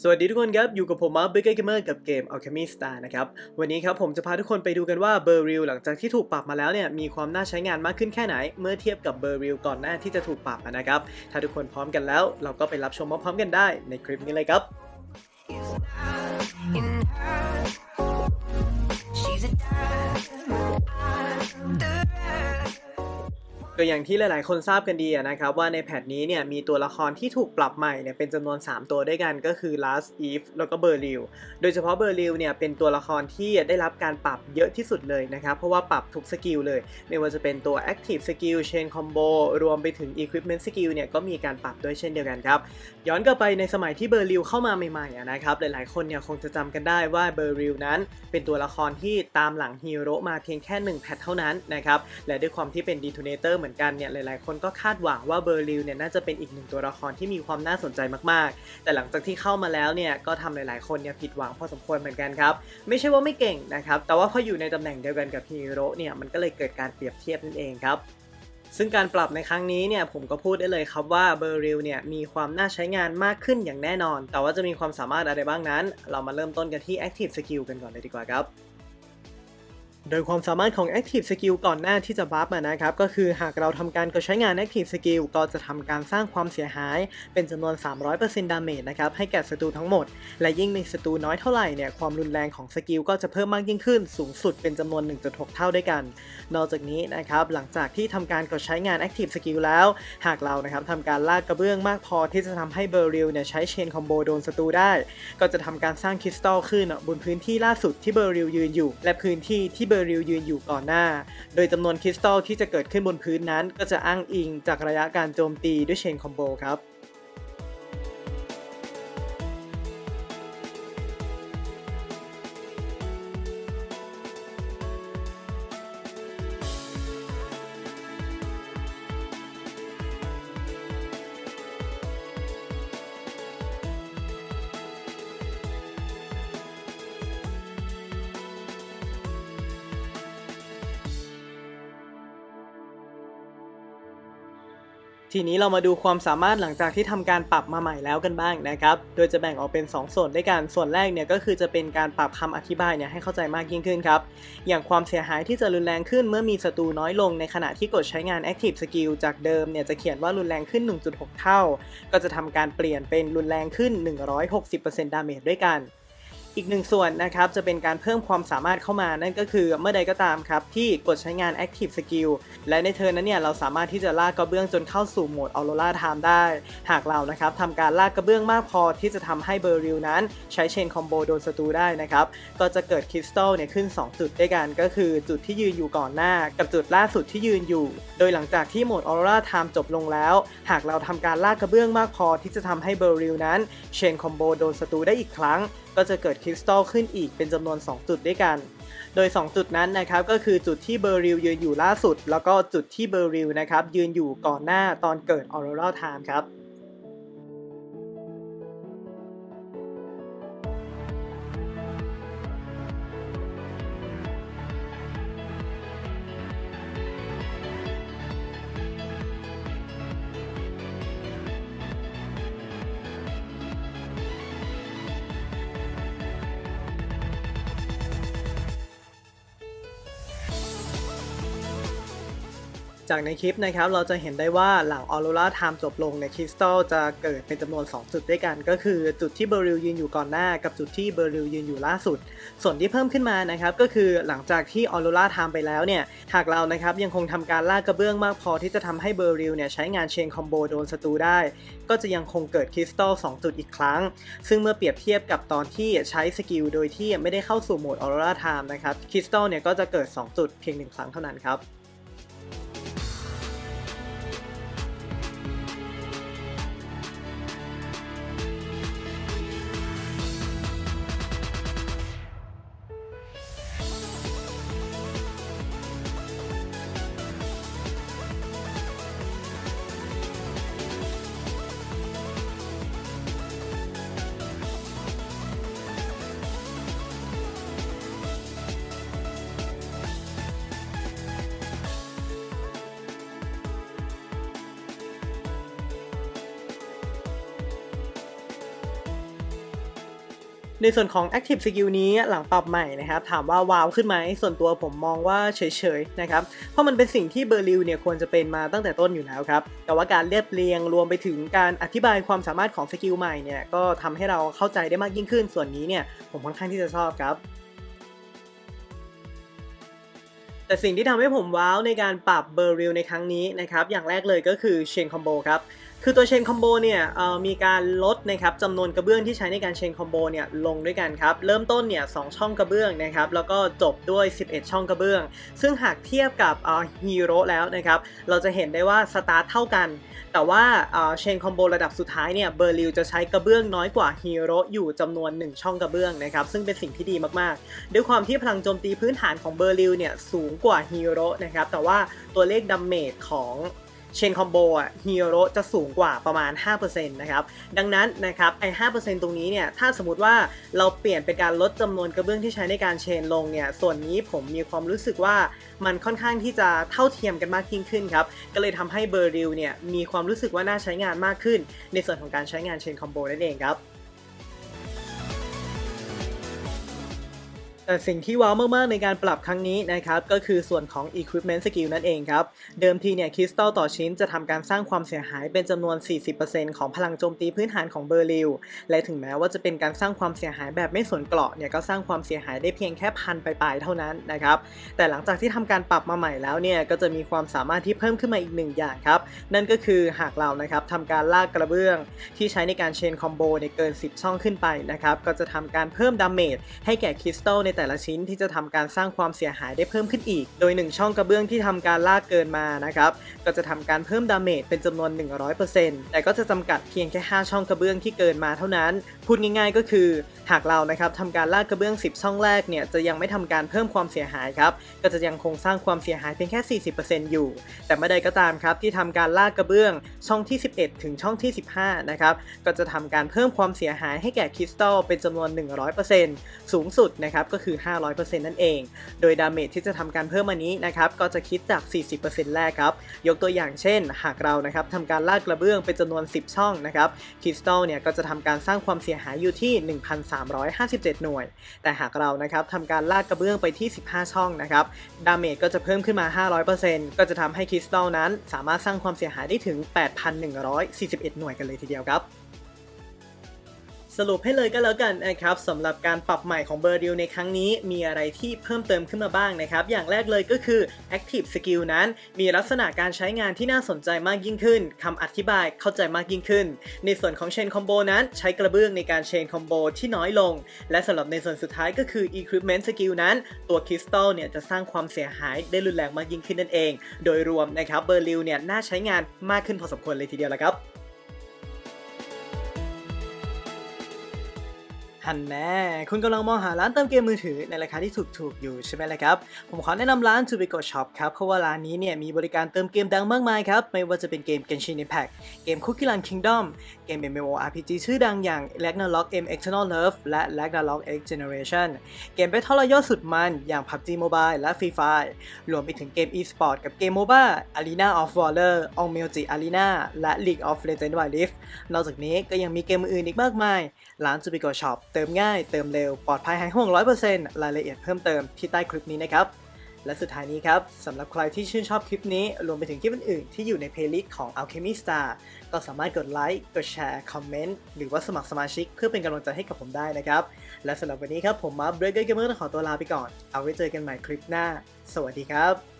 สวัสดีทุกคนครับ อยู่กับผมมาร์คเบเกอร์เกมเมอร์กับเกม Alchemy Star นะครับ วันนี้ครับผมจะพาทุกคนไปดูกันว่าเบอร์ริลหลังจากที่ถูกปรับมาแล้วเนี่ย มีความน่าใช้งานมากขึ้นแค่ไหน เมื่อเทียบกับเบอร์ริลก่อนหน้าที่จะถูกปรับนะครับ ถ้าทุกคนพร้อมกันแล้ว เราก็ไปรับชมพร้อมกันได้ในคลิปนี้เลยครับ in her. She's a dime. ก็อย่างที่หลาย ๆ คนทราบกันดีนะครับว่าในแพทนี้เนี่ยมีตัวละครที่ถูกปรับใหม่เนี่ยเป็นจำนวน 3 ตัวด้วยกันก็คือ Last Eve แล้วก็ b e r l i l โดยเฉพาะ b e r l i l เนี่ยเป็นตัวละครที่ได้รับการปรับเยอะที่สุดเลยนะครับ เพราะว่าปรับทุกสกิลเลย ไม่ว่าจะเป็นตัว Active Skill Chain Combo รวมไปถึง Equipment Skill เนี่ยก็มีการปรับด้วยเช่นเดียวกันครับ ย้อนกลับไปในสมัยที่เบอร์ลิวเข้ามาใหม่ ๆ นะครับ หลาย ๆ คนเนี่ยคงจะจำกันได้ว่าเบอร์ลิวนั้น เป็นตัวละครที่ตามหลังฮีโร่มาเพียงแค่1แพทเท่านั้นนะครับและด้วยความที่เป็นดี t ูเนเตอร์เหมือนกันเนี่ยหลายๆ คนก็คาดหวังว่าเบอร์ลิวเนี่ยน่าจะเป็นอีกหนึ่งตัวละครที่มีความน่าสนใจมากๆ แต่หลังจากที่เข้ามาแล้วเนี่ยก็ทำหลายๆ คนเนี่ยผิดหวังพอสมควรเหมือนกันครับ ไม่ใช่ว่าไม่เก่งนะครับ แต่ว่าพออยู่ในตำแหน่งเดียวกันกับฮีโร่เนี่ยมันก็เลยเกิดการเปรียบเทียบนั่นเองครับซึ่งการปรับในครั้งนี้เนี่ยผมก็พูดได้เลยครับว่าเบอร์ริลเนี่ยมีความน่าใช้งานมากขึ้นอย่างแน่นอน แต่ว่าจะมีความสามารถอะไรบ้างนั้น เรามาเริ่มต้นกันที่ Active Skill กันก่อนเลยดีกว่าครับ โดยความสามารถของ Active Skill ก่อนหน้าที่จะบัฟนะครับ ก็คือหากเราทำการกดใช้งาน Active Skill ก็จะทำการสร้างความเสียหายเป็นจำนวน 300%ดาเมจนะครับ ให้แก่ศัตรูทั้งหมด และยิ่งมีศัตรูน้อยเท่าไหร่เนี่ย ความรุนแรงของสกิลก็จะเพิ่มมากยิ่งขึ้น สูงสุดเป็นจำนวน 1.6 เท่าด้วยกัน นอกจากนี้นะครับ หลังจากที่ทำการกดใช้งาน Active Skill แล้ว หากเรานะครับทำการลากกระเบื้องมากพอที่จะทำให้เบอร์ริลเนี่ยใช้เชนคอมโบโดนศัตรูได้ ก็จะทำการสร้างคริสตัลขึ้นบนพื้นที่ล่าสุดที่เบอร์ริลยืนอยู่ และพื้นที่ที่เบอร์ริลยืนอยู่ก่อนหน้า โดยจำนวนคริสตัลที่จะเกิดขึ้นบนพื้นนั้น ก็จะอ้างอิงจากระยะการโจมตีด้วยเชนคอมโบครับ ทีนี้เรามาดูความสามารถหลังจากที่ทำการปรับมาใหม่แล้วกันบ้างนะครับ โดยจะแบ่งออกเป็น 2 ส่วนด้วยกัน ส่วนแรกเนี่ยก็คือจะเป็นการปรับคำอธิบายเนี่ยให้เข้าใจมากยิ่งขึ้นครับ อย่างความเสียหายที่จะรุนแรงขึ้นเมื่อมีศัตรูน้อยลงในขณะที่กดใช้งาน Active Skill จากเดิมเนี่ยจะเขียนว่ารุนแรงขึ้น 1.6 เท่า ก็จะทำการเปลี่ยนเป็นรุนแรงขึ้น 160%ดาเมจด้วยกัน อีกหนึ่งส่วนนะครับจะเป็นการเพิ่มความสามารถเข้ามานั่นก็คือเมื่อใดก็ตามครับ ที่กดใช้งาน Active Skill และในเทิร์นนั้นเนี่ยเราสามารถที่จะลากกระเบื้องจนเข้าสู่โหมด Aurora Time ได้ หากเรานะครับทำการลากกระเบื้องมากพอที่จะทำให้เบอร์ริลนั้นใช้เชนคอมโบโดนศัตรูได้นะครับ ก็จะเกิดคริสตัลเนี่ยขึ้น 2 จุดด้วยกันก็คือจุดที่ยืนอยู่ก่อนหน้า กับจุดล่าสุดที่ยืนอยู่ โดยหลังจากที่โหมด Aurora Time จบลงแล้ว หากเราทำการลากกระเบื้องมากพอที่จะทำให้เบอร์ริลนั้นเชนคอมโบโดนศัตรูได้อีกครั้ง ก็จะเกิดคริสตัลขึ้นอีกเป็นจำนวน 2 จุดด้วยกัน โดย 2 จุดนั้นนะครับก็คือจุดที่เบอร์ริลยืนอยู่ล่าสุด แล้วก็จุดที่เบอร์ริลนะครับยืนอยู่ก่อนหน้าตอนเกิดออโรราไทม์ครับ จากในคลิปนะครับ เราจะเห็นได้ว่าหลังออโรราไทม์จบลงเนี่ยคริสตัลจะเกิดเป็นจำนวน 2 จุดด้วยกัน ก็คือจุดที่เบอร์ริลยืนอยู่ก่อนหน้า กับจุดที่เบอร์ริลยืนอยู่ล่าสุด ส่วนที่เพิ่มขึ้นมานะครับก็คือหลังจากที่ออโรราไทม์ไปแล้วเนี่ยหากเรานะครับยังคงทำการลากกระเบื้องมากพอที่จะทำให้เบอร์ริลเนี่ยใช้งานเชนคอมโบโดนศัตรูได้ ก็จะยังคงเกิดคริสตัล2จุดอีกครั้ง ซึ่งเมื่อเปรียบเทียบกับตอนที่ใช้สกิลโดยที่ไม่ได้เข้าสู่โหมดออโรราไทม์นะครับคริสตัลเนี่ยก็จะเกิด 2 จุดเพียงหนึ่งครั้งเท่านั้นครับ ในส่วนของ Active Skill นี้หลังปรับใหม่นะครับ ถามว่าว้าวขึ้นไหมส่วนตัวผมมองว่าเฉยๆนะครับ เพราะมันเป็นสิ่งที่เบอร์ลิวเนี่ยควรจะเป็นมาตั้งแต่ต้นอยู่แล้วครับ แต่ว่าการเรียบเรียงรวมไปถึงการอธิบายความสามารถของสกิลใหม่เนี่ยก็ทำให้เราเข้าใจได้มากยิ่งขึ้น ส่วนนี้เนี่ยผมค่อนข้างที่จะชอบครับแต่สิ่งที่ทำให้ผมว้าวในการปรับเบอร์ริลในครั้งนี้นะครับ อย่างแรกเลยก็คือเชนคอมโบครับ คือตัวเชนคอมโบเนี่ยมีการลดนะครับจำนวนกระเบื้องที่ใช้ในการเชนคอมโบเนี่ยลงด้วยกันครับเริ่มต้นเนี่ยสช่องกระเบื้องนะครับแล้วก็จบด้วย 11 ช่องกระเบื้อง ซึ่งหากเทียบกับฮีโร่แล้วนะครับเราจะเห็นได้ว่าสตาร์ทเท่ากัน แต่ว่าเชนคอมโบระดับสุดท้ายเนี่ยเบอร์ลิวจะใช้กระเบื้องน้อยกว่าฮีโร่อยู่จำนวน 1 ช่องกระเบื้องนะครับซึ่งเป็นสิ่งที่ดีมากๆ ด้วยความที่พลังโจมตีพื้นฐานของเบอร์ลิวเนี่ยสูงกว่าฮีโร่นะครับแต่ว่าตัวเลขดัมเมจของ เชนคอมโบอะฮีโร่จะสูงกว่าประมาณ 5%นะครับ ดังนั้นนะครับไอ้5%ตรงนี้เนี่ย ถ้าสมมติว่าเราเปลี่ยนเป็นการลดจำนวนกระเบื้องที่ใช้ในการเชนลงเนี่ย ส่วนนี้ผมมีความรู้สึกว่ามันค่อนข้างที่จะเท่าเทียมกันมากยิ่งขึ้นครับ ก็เลยทำให้เบอร์ริลเนี่ยมีความรู้สึกว่าน่าใช้งานมากขึ้น ในส่วนของการใช้งานเชนคอมโบนั่นเองครับ แต่สิ่งที่ว้าวมาก ๆ ในการปรับครั้งนี้นะครับ ก็คือส่วนของ Equipment Skill นั่นเองครับ เดิมทีเนี่ยคริสตัลต่อชิ้นจะทำการสร้างความเสียหายเป็นจำนวน 40%ของพลังโจมตีพื้นฐานของเบอร์ลิว และถึงแม้ว่าจะเป็นการสร้างความเสียหายแบบไม่สนเกราะเนี่ยก็สร้างความเสียหายได้เพียงแค่พันปลายๆเท่านั้นนะครับ แต่หลังจากที่ทำการปรับมาใหม่แล้วเนี่ยก็จะมีความสามารถที่เพิ่มขึ้นมาอีกหนึ่งอย่างครับ นั่นก็คือหากเรานะครับทำการลากกระเบื้อง ที่ใช้ในการเชนคอมโบในเกิน 10 ช่องขึ้นไปนะครับก็จะทำการเพิ่มดาเมจให้แก่คริสตัลในแต่ละชิ้นที่จะทำการสร้างความเสียหายได้เพิ่มขึ้นอีก โดย 1 ช่องกระเบื้องที่ทำการลากเกินมานะครับ ก็จะทำการเพิ่มดาเมจเป็นจำนวน 100%แต่ก็จะจำกัดเพียงแค่ 5 ช่องกระเบื้องที่เกินมาเท่านั้น พูดง่ายๆก็คือ หากเรานะครับทำการลากกระเบื้อง 10 ช่องแรกเนี่ยจะยังไม่ทำการเพิ่มความเสียหายครับ ก็จะยังคงสร้างความเสียหายเพียงแค่ 40%อยู่ แต่เมื่อใดก็ตามครับที่ทำการลากกระเบื้องช่องที่ 11 ถึงช่องที่ 15 นะครับก็จะทำการเพิ่มความเสียหายให้แก่คริสตัลเป็นจำนวน 100%สูงสุดนะครับก็คือ 500%นั่นเอง โดยดาเมจที่จะทำการเพิ่มอันนี้นะครับก็จะคิดจาก 40%แรกครับ ยกตัวอย่างเช่น หากเรานะครับทำการลากกระเบื้องเป็นจำนวน 10 ช่องนะครับคริสตัลเนี่ยก็จะทำการสร้างความเสียหายอยู่ที่ 1,357 หน่วย แต่หากเรานะครับทำการลากกระเบื้องไปที่ 15 ช่องนะครับดาเมจก็จะเพิ่มขึ้นมา 500%ก็จะทำให้คริสตัลนั้น สามารถสร้างความเสียหายได้ถึง 8,141 หน่วยกันเลยทีเดียวครับ สรุปให้เลยก็แล้วกันนะครับสำหรับการปรับใหม่ของเบอร์ดิวในครั้งนี้มีอะไรที่เพิ่มเติมขึ้นมาบ้างนะครับ อย่างแรกเลยก็คือ Active Skill นั้น มีลักษณะการใช้งานที่น่าสนใจมากยิ่งขึ้นคำอธิบายเข้าใจมากยิ่งขึ้น ในส่วนของ Chain Combo นั้น ใช้กระเบื้องในการ Chain Combo ที่น้อยลง และสำหรับในส่วนสุดท้ายก็คือ Equipment Skill นั้น ตัวคริสตัลเนี่ยจะสร้างความเสียหายได้รุนแรงมากยิ่งขึ้นนั่นเอง โดยรวมนะครับเบอร์ลิวเนี่ยน่าใช้งานมากขึ้นพอสมควรเลยทีเดียวละครับ ฮันแน่คุณกำลังมองหาร้านเติมเกมมือถือในราคาที่ถูกๆอยู่ใช่ไหมล่ะครับ ผมขอแนะนำร้าน t o b i g o Shop ครับ เพราะว่าร้านนี้เนี่ยมีบริการเติมเกมดังมากมายครับ ไม่ว่าจะเป็นเกม Genshin Impact เกม Cookie Run Kingdom เกม MMORPG ชื่อดังอย่าง Ragnarok M Eternal Love และ Ragnarok X Generation เกม Battle Royale สุดมันอย่าง PUBG Mobile และ Free Fire รวมไปถึงเกม e-sport กับเกม MOBA Arena of Valor o n m e l j i Arena และ League of Legends Wild Rift นอกจากนี้ก็ยังมีเกมอื่นอีกมากมายร้าน t o b i g o Shop เติมง่าย เติมเร็ว ปลอดภัยหายห่วง 100%รายละเอียดเพิ่มเติมที่ใต้คลิปนี้นะครับ และสุดท้ายนี้ครับสำหรับใครที่ชื่นชอบคลิปนี้ รวมไปถึงคลิปอื่นๆที่อยู่ในเพลย์ลิสต์ของ Alchemy Star ก็สามารถกดไลค์ กดแชร์ คอมเมนต์ หรือว่าสมัครสมาชิกเพื่อเป็นกำลังใจให้กับผมได้นะครับ และสำหรับวันนี้ครับผมมา Breaker Gamer ต้องขอตัวลาไปก่อน เอาไว้เจอกันใหม่คลิปหน้า สวัสดีครับ